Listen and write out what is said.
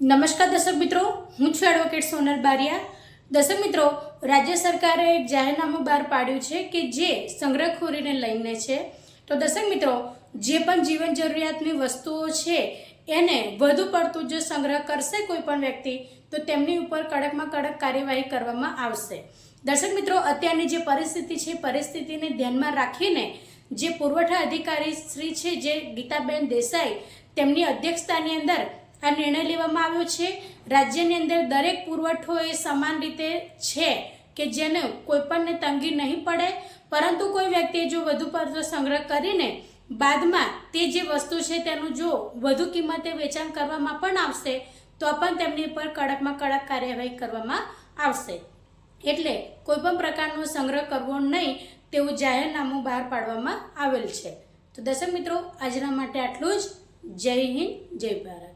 નમસ્કાર દર્શક મિત્રો, હું છું એડવોકેટ સોનલ બારિયા. દર્શક મિત્રો, રાજ્ય સરકારે એક જાહેરનામું બહાર પાડ્યું છે કે જે સંગ્રહખોરીને લઈને છે. તો દર્શક મિત્રો, જે પણ જીવન જરૂરિયાતની વસ્તુઓ છે, એને વધુ પડતું જો સંગ્રહ કરશે કોઈ પણ વ્યક્તિ, તો તેમની ઉપર કડકમાં કડક કાર્યવાહી કરવામાં આવશે. દર્શક મિત્રો, અત્યારની જે પરિસ્થિતિ છે, પરિસ્થિતિને ધ્યાનમાં રાખીને જે પુરવઠા અધિકારી શ્રી છે, જે ગીતાબેન દેસાઈ, તેમની અધ્યક્ષતાની અંદર આ નિર્ણય લેવામાં આવ્યો છે. રાજ્યની અંદર દરેક પુરવઠો એ સમાન રીતે છે કે જેને કોઈપણને તંગી નહીં પડે. પરંતુ કોઈ વ્યક્તિએ જો વધુ પડતો સંગ્રહ કરીને બાદમાં તે જે વસ્તુ છે તેનું જો વધુ કિંમતે વેચાણ કરવામાં પણ આવશે, તો પણ તેમની પર કડકમાં કડક કાર્યવાહી કરવામાં આવશે. એટલે કોઈ પણ પ્રકારનો સંગ્રહ કરવો નહીં, તેવું જાહેરનામું બહાર પાડવામાં આવેલ છે. તો દર્શક મિત્રો, આજના માટે આટલું જ. જય હિન્દ, જય ભારત.